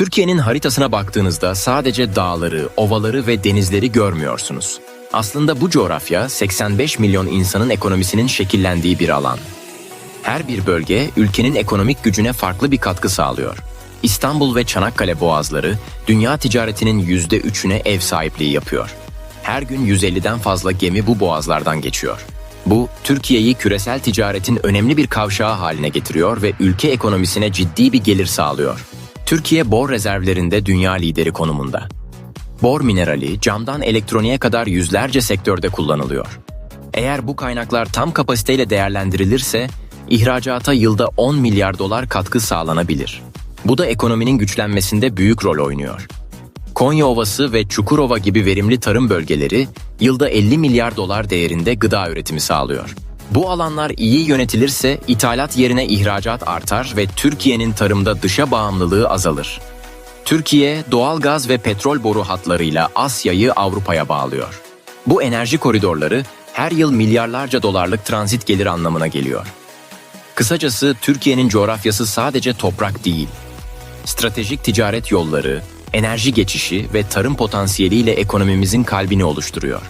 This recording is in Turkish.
Türkiye'nin haritasına baktığınızda sadece dağları, ovaları ve denizleri görmüyorsunuz. Aslında bu coğrafya 85 milyon insanın ekonomisinin şekillendiği bir alan. Her bir bölge ülkenin ekonomik gücüne farklı bir katkı sağlıyor. İstanbul ve Çanakkale boğazları dünya ticaretinin %3'üne ev sahipliği yapıyor. Her gün 150'den fazla gemi bu boğazlardan geçiyor. Bu, Türkiye'yi küresel ticaretin önemli bir kavşağı haline getiriyor ve ülke ekonomisine ciddi bir gelir sağlıyor. Türkiye bor rezervlerinde dünya lideri konumunda. Bor minerali camdan elektroniğe kadar yüzlerce sektörde kullanılıyor. Eğer bu kaynaklar tam kapasiteyle değerlendirilirse ihracata yılda 10 milyar dolar katkı sağlanabilir. Bu da ekonominin güçlenmesinde büyük rol oynuyor. Konya Ovası ve Çukurova gibi verimli tarım bölgeleri yılda 50 milyar dolar değerinde gıda üretimi sağlıyor. Bu alanlar iyi yönetilirse ithalat yerine ihracat artar ve Türkiye'nin tarımda dışa bağımlılığı azalır. Türkiye, doğal gaz ve petrol boru hatlarıyla Asya'yı Avrupa'ya bağlıyor. Bu enerji koridorları her yıl milyarlarca dolarlık transit gelir anlamına geliyor. Kısacası Türkiye'nin coğrafyası sadece toprak değil. Stratejik ticaret yolları, enerji geçişi ve tarım potansiyeliyle ekonomimizin kalbini oluşturuyor.